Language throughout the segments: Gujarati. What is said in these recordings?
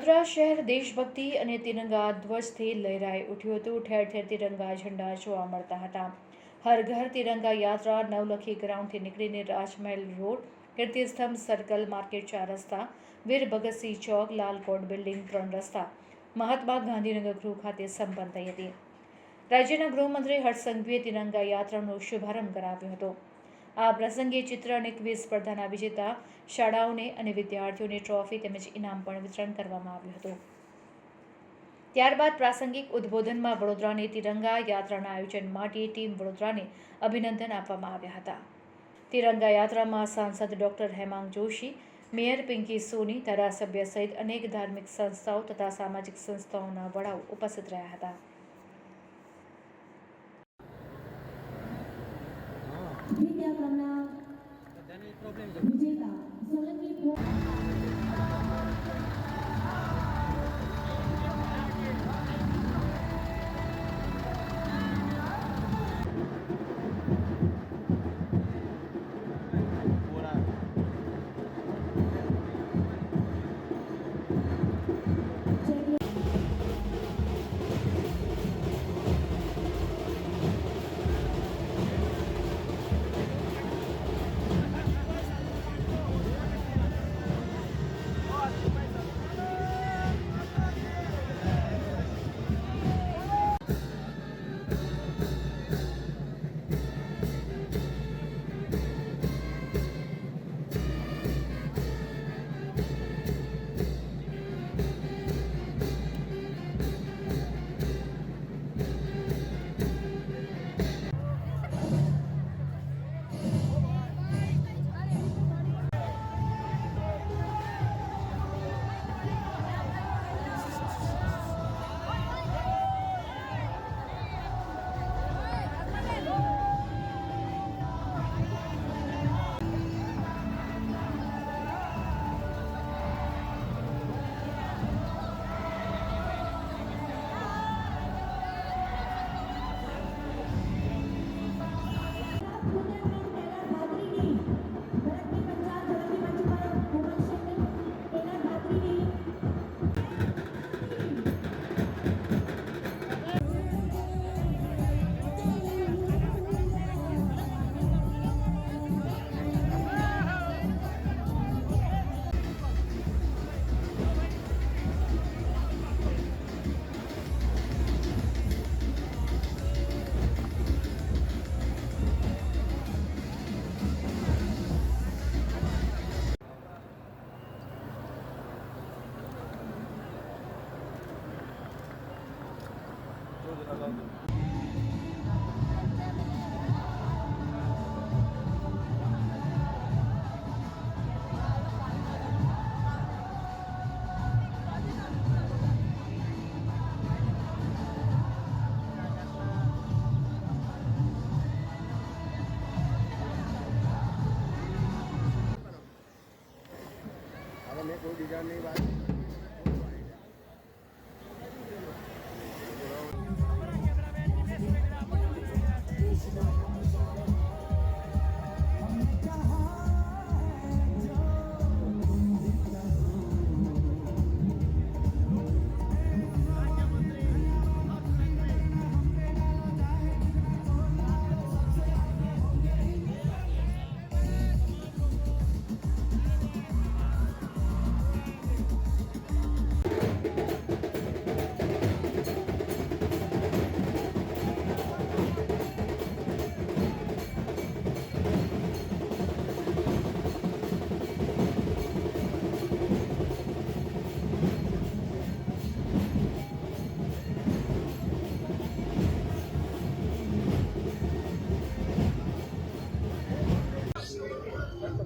વડોદરા શહેર દેશભક્તિ અને તિરંગા ધ્વજથી લહેરાઈ ઉઠ્યું હતું. ઠેર ઠેર તિરંગા ઝંડા જોવા મળતા હતા. હર ઘર તિરંગા યાત્રા નવલખી ગ્રાઉન્ડથી નીકળીને Rajmahal road, Kirtistambh, circle, market ચાર રસ્તા, વીર ભગતસિંહ ચોક લાલકોટ બિલ્ડિંગ ત્રણ રસ્તા, મહાત્મા ગાંધીનગર ગૃહ ખાતે સંપન્ન થઈ હતી. રાજ્યના ગૃહમંત્રી હર્ષ સંઘવીએ તિરંગા યાત્રાનો શુભારંભ કરાવ્યો હતો. આ પ્રસંગે ચિત્ર અને ક્વિઝ સ્પર્ધાના વિજેતા શાળાઓને અને વિદ્યાર્થીઓને ટ્રોફી તેમજ ઇનામ પણ વિતરણ કરવામાં આવ્યું હતું. ત્યારબાદ પ્રાસંગિક ઉદ્બોધનમાં વડોદરાની તિરંગા યાત્રાના આયોજન માટે ટીમ વડોદરાને અભિનંદન આપવામાં આવ્યા હતા. તિરંગા યાત્રામાં સાંસદ ડોક્ટર હેમાંગ જોશી, મેયર પિંકી સોની, ધારાસભ્ય સહિત અનેક ધાર્મિક સંસ્થાઓ તથા સામાજિક સંસ્થાઓના વડાઓ ઉપસ્થિત રહ્યા હતા. વિજેતા સોલંકી ફો- ભરતની મેં કોઈ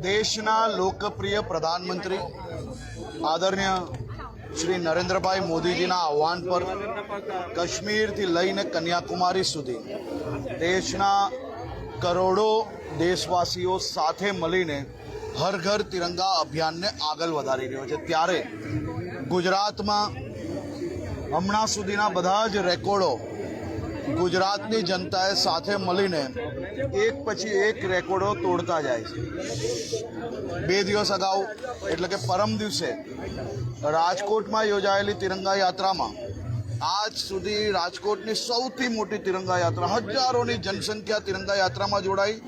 દેશના લોકપ્રિય પ્રધાનમંત્રી આદરણીય શ્રી નરેન્દ્રભાઈ મોદીજીના આહવાન પર કાશ્મીરથી લઈને કન્યાકુમારી સુધી દેશના કરોડો દેશવાસીઓ સાથે મળીને હર ઘર તિરંગા અભિયાનને આગળ વધારી રહ્યો છે. ત્યારે ગુજરાતમાં હમણાં સુધીના બધા જ રેકોર્ડો ગુજરાતની જનતાએ સાથે મળીને એક પછી એક રેકોર્ડો તોડતા જાય છે. બે દિવસ અગાઉ, એટલે કે પરમ દિવસે, રાજકોટમાં યોજાયેલી તિરંગા યાત્રામાં આજ સુધી રાજકોટની સૌથી મોટી તિરંગા યાત્રા, હજારોની જનસંખ્યા તિરંગા યાત્રામાં જોડાઈ.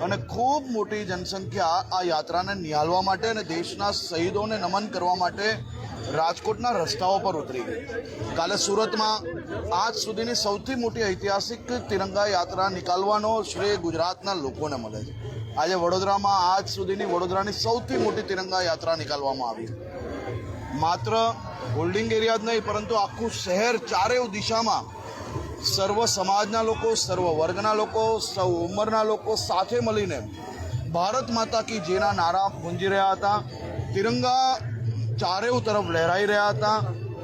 અને ખૂબ મોટી જનસંખ્યા આ યાત્રાને નિહાળવા માટે અને દેશના શહીદોને નમન કરવા માટે રાજકોટના રસ્તાઓ પર ઉતરી ગઈ. કાલે સુરતમાં આજ સુધીની સૌથી મોટી ઐતિહાસિક તિરંગા યાત્રા નિકાલવાનો શ્રેય ગુજરાતના લોકોને મળે છે. આજે વડોદરામાં આજ સુધીની વડોદરાની સૌથી મોટી તિરંગા યાત્રા નીકાળવામાં આવી. માત્ર હોલ્ડિંગ એરિયા જ નહીં, પરંતુ આખું શહેર ચારેય દિશામાં સર્વ સમાજના લોકો, સર્વ વર્ગના લોકો, સૌ ઉંમરના લોકો સાથે મળીને ભારત માતા કી જેના નારા ગુંજી રહ્યા હતા, તિરંગા ચારે તરફ લહેરાઈ રહ્યા હતા,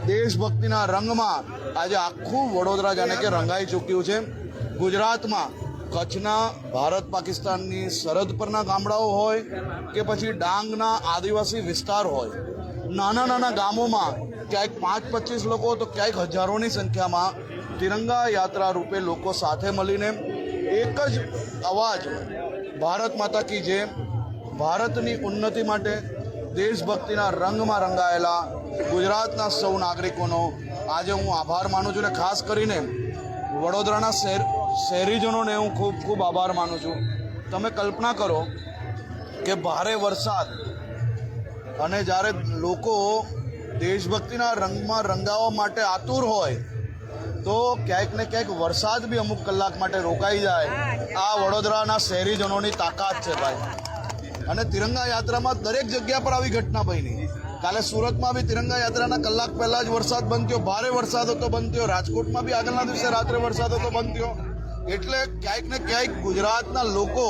દેશભક્તિના રંગમાં આજે આખું વડોદરા જાણે કે રંગાઈ ચૂક્યું છે. ગુજરાતમાં કચ્છના, ભારત પાકિસ્તાનની સરહદ પરના ગામડાઓ હોય કે પછી ડાંગના આદિવાસી વિસ્તાર હોય, નાના નાના ગામોમાં ક્યાંક પાંચ પચીસ લોકો તો ક્યાંક હજારોની સંખ્યામાં તિરંગા યાત્રા રૂપે લોકો સાથે મળીને એક જ અવાજ, ભારત માતા કી જે ભારતની ઉન્નતિ માટે દેશભક્તિના રંગમાં રંગાયેલા ગુજરાતના સૌ નાગરિકોનો આજે હું આભાર માનું છું અને ખાસ કરીને વડોદરાના શહેર, શહેરીજનોને હું ખૂબ ખૂબ આભાર માનું છું. તમે કલ્પના કરો કે ભારે વરસાદ અને જ્યારે લોકો દેશભક્તિના રંગમાં રંગાવવા માટે આતુર હોય તો ક્યાંક ને ક્યાંક વરસાદ બી અમુક કલાક માટે રોકાઈ જાય. આ વડોદરાના શહેરીજનોની તાકાત છે ભાઈ. અને તિરંગા યાત્રામાં દરેક જગ્યા પર આવી ઘટના બની. કાલે સુરતમાં બી તિરંગા યાત્રાના કલાક પહેલા જ વરસાદ બંધ થયો ભારે વરસાદ હતો બંધ થયો રાજકોટમાં બી આગળના દિવસે રાત્રે વરસાદ હતો બંધ થયો એટલે ક્યાંક ને ક્યાંક ગુજરાતના લોકો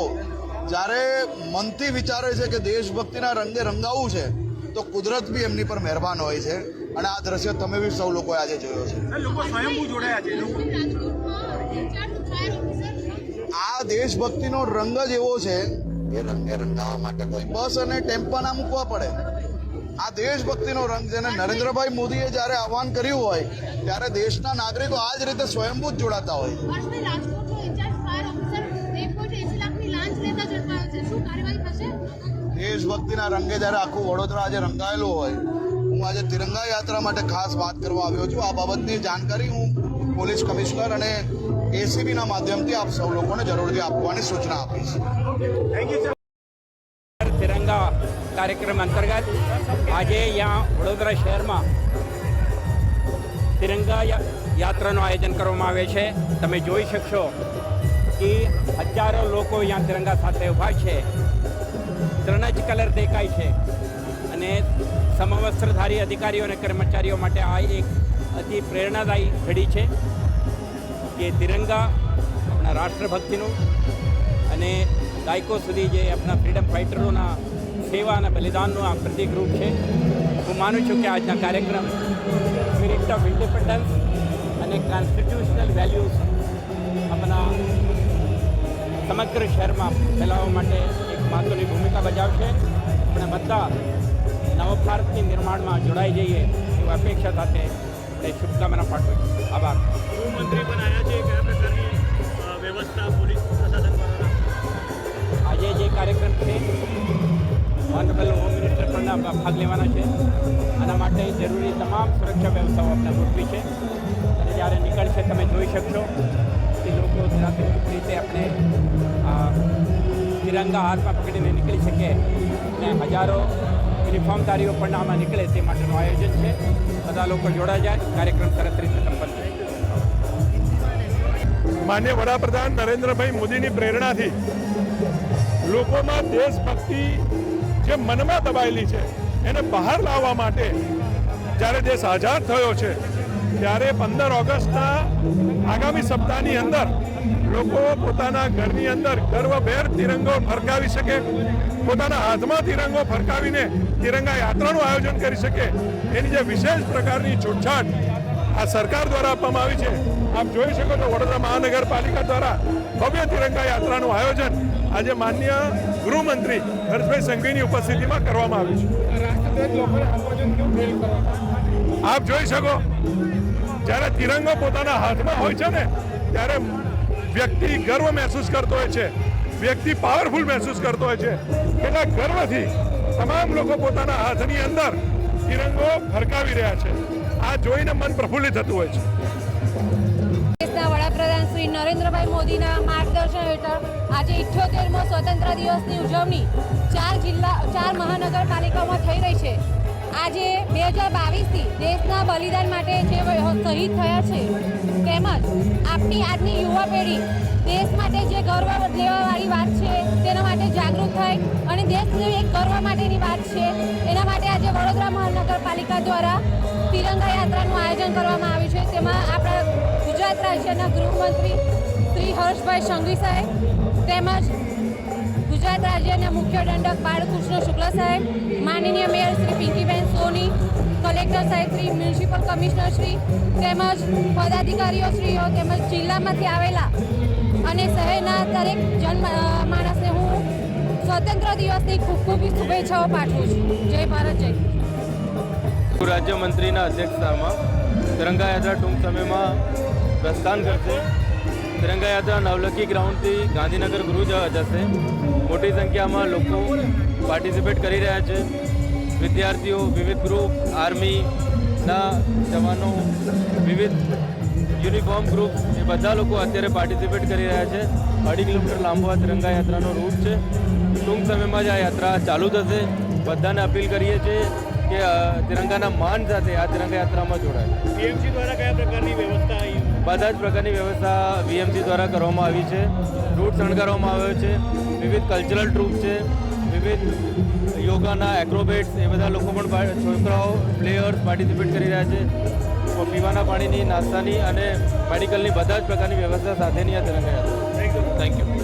જ્યારે મનથી વિચારે છે કે દેશભક્તિના રંગે રંગાવવું છે તો કુદરત બી એમની પર મહેરબાન હોય છે. અને આ દ્રશ્ય તમે બી સૌ લોકોએ આજે જોયો છે. લોકો સ્વયંભૂ જોડાયા છે લોકો. રાજકોટમાં ઇન્ચાર્જ ફાયર ઓફિસર આ દેશભક્તિનો રંગ જ એવો છે. એ રંગે રંગાવવા માટે કોઈ બસ અને ટેમ્પા ના મૂકવા પડે. આ દેશભક્તિનો રંગ જેને નરેન્દ્રભાઈ મોદીએ જ્યારે આહવાન કર્યું હોય ત્યારે દેશના નાગરિકો આ જ રીતે સ્વયંભૂત જોડાતા હોય. હર્ષભાઈ રાજકોટનો ઇન્ચાર્જ ફાયર ઓફિસર એક પોઈન્ટ એસી લાખની લાંચ લેતા ઝડપાયો છે. શું કાર્યવાહી થશે? દેશભક્તિના રંગે જ્યારે આખું વડોદરા આજે રંગાયેલું હોય હું આજે તિરંગા યાત્રા માટે ખાસ વાત કરવા આવ્યો છું. આ બાબતની જાણકારી હું પોલીસ કમિશનર અને એસીબીના માધ્યમથી આપ સૌ લોકોને જરૂરથી આપવાની સૂચના આપીશ. તિરંગા કાર્યક્રમ અંતર્ગત આજે અહીંયા વડોદરા શહેરમાં તિરંગા યાત્રાનું આયોજન કરવામાં આવે છે. તમે જોઈ શકશો કે હજારો લોકો અહીંયા તિરંગા સાથે ઊભા છે. ત્રણ જ કલર દેખાય છે. અને સમવસ્ત્રધારી અધિકારીઓ અને કર્મચારીઓ માટે આ એક અતિ પ્રેરણાદાયી ઘડી છે કે તિરંગા આપણા રાષ્ટ્રભક્તિનું અને દાયકો સુધી જે આપણા ફ્રીડમ ફાઇટરોના સેવા અને બલિદાનનું આ પ્રતિકરૂપ છે. હું માનું છું કે આજના કાર્યક્રમ સ્પિરિટ ઓફ ઇન્ડિપેન્ડન્સ અને કોન્સ્ટિટ્યુશનલ વેલ્યુઝ આપણા સમગ્ર શહેરમાં ફેલાવવા માટે એક મહત્ત્વની ભૂમિકા ભજાવશે. આપણે બધા નવ ભારતની નિર્માણમાં જોડાઈ જઈએ એવી અપેક્ષા સાથે એ શુભકામના પાઠવું. છું આભાર. ગૃહમંત્રી પણ આવ્યા છે કયા પ્રકારની વ્યવસ્થા પોલીસ પ્રશાસન દ્વારા આજે જે કાર્યક્રમ છે ઓનરેબલ હોમ મિનિસ્ટર પણ ભાગ લેવાના છે. આના માટે જરૂરી તમામ સુરક્ષા વ્યવસ્થાઓ આપણે ગોઠવી છે. અને જ્યારે નીકળશે તમે જોઈ શકશો કે લોકો સાથે રીતે આપણે તિરંગા હાથમાં પકડીને નીકળી શકે. અને હજારો યુનિફોર્મધારીઓ પણ આમાં નીકળે તે માટેનું આયોજન છે. બધા લોકો જોડાઈ જાય. કાર્યક્રમ સરસ રીતે સંપન્ન માન્ય વડાપ્રધાન નરેન્દ્રભાઈ મોદીની પ્રેરણાથી લોકોમાં દેશભક્તિ જે મનમાં દબાયેલી છે, એને બહાર લાવવા માટે જ્યારે દેશ આઝાદ થયો છે ત્યારે પંદર ઓગસ્ટના આગામી સપ્તાહની અંદર લોકો પોતાના ઘરની અંદર ગર્વભેર તિરંગો ફરકાવી શકે, પોતાના હાથમાં તિરંગો ફરકાવીને તિરંગા યાત્રાનું આયોજન કરી શકે, એની જે વિશેષ પ્રકારની છૂટછાટ આ સરકાર દ્વારા આપવામાં આવી છે. આપ જોઈ શકો છો વડોદરા મહાનગરપાલિકા દ્વારા ભવ્ય તિરંગા યાત્રાનું આયોજન આજે માન્ય ગૃહમંત્રી હર્ષભાઈ સંઘવીની ઉપસ્થિતિમાં કરવામાં આવ્યું છે. આપ જોઈ શકો. જ્યારે તિરંગો પોતાના હાથમાં હોય છે ને, ત્યારે વ્યક્તિ ગર્વ મહેસૂસ કરતો હોય છે. વ્યક્તિ પાવરફુલ મહેસૂસ કરતો હોય છે. એટલા ગર્વથી તમામ લોકો પોતાના હાથની અંદર તિરંગો ફરકાવી રહ્યા છે. આ જોઈને મન પ્રફુલ્લિત થતું હોય છે. દેશના વડાપ્રધાન શ્રી નરેન્દ્રભાઈ મોદીના માર્ગદર્શન હેઠળ આજે ઇઠ્યોતેરમો સ્વતંત્ર દિવસની ઉજવણી ચાર જિલ્લા, ચાર મહાનગરપાલિકાઓમાં થઈ રહી છે. આજે બે હજાર બાવીસથી દેશના બલિદાન માટે જે શહીદ થયા છે, તેમજ આપણી આજની યુવા પેઢી દેશ માટે જે ગર્વ લેવાવાળી વાત છે, તેના માટે જાગૃત થાય અને દેશની એક ગર્વ માટેની વાત છે, એના માટે આજે વડોદરા મહાનગરપાલિકા દ્વારા તિરંગા યાત્રાનું આયોજન કરવામાં આવ્યું છે. તેમાં આપણા ગુજરાત રાજ્યના ગૃહમંત્રી શ્રી હર્ષભાઈ સંઘવી સાહેબ તેમજ ગુજરાત રાજ્યના મુખ્ય દંડક બાળકૃષ્ણ શુક્લ સાહેબ, માનનીય મેયર શ્રી પિંકીબેન સોની, કલેક્ટર સાહેબ શ્રી મ્યુનિસિપલ કમિશનર શ્રી તેમજ પદાધિકારીઓ શ્રીઓ તેમજ જિલ્લામાંથી આવેલા અને શહેરના દરેક જન માણસને હું સ્વતંત્ર દિવસની ખૂબ ખૂબ શુભેચ્છાઓ પાઠવું છું. જય ભારત, જય રાજ્યમંત્રીના અધ્યક્ષતામાં તિરંગા યાત્રા ટૂંક સમયમાં પ્રસ્થાન કરશે. તિરંગા યાત્રા નવલખી ગ્રાઉન્ડથી ગાંધીનગર ગૃહ જશે. મોટી સંખ્યામાં લોકો પાર્ટિસિપેટ કરી રહ્યા છે. વિદ્યાર્થીઓ, વિવિધ ગ્રુપ આર્મીના જવાનો, વિવિધ યુનિફોર્મ ગ્રુપ એ બધા લોકો અત્યારે પાર્ટિસિપેટ કરી રહ્યા છે. અઢી કિલોમીટર લાંબો આ તિરંગા યાત્રાનો રૂટ છે. ટૂંક સમયમાં જ આ યાત્રા ચાલુ થશે. બધાને અપીલ કરીએ છીએ કે તિરંગાના માન સાથે આ તિરંગા યાત્રામાં જોડાય. પીએમસી દ્વારા કયા પ્રકારની વ્યવસ્થા બધા જ પ્રકારની વ્યવસ્થા વીએમસી દ્વારા કરવામાં આવી છે. રૂટ શણગારવામાં આવ્યો છે. વિવિધ કલ્ચરલ ટ્રુપ છે. વિવિધ યોગાના એક્રોબેટ્સ એ બધા લોકો પણ છોકરાઓ પ્લેયર્સ પાર્ટિસિપેટ કરી રહ્યા છે. પીવાના પાણીની, નાસ્તાની અને મેડિકલની બધા જ પ્રકારની વ્યવસ્થા સાથેની આ યુ થેન્ક યુ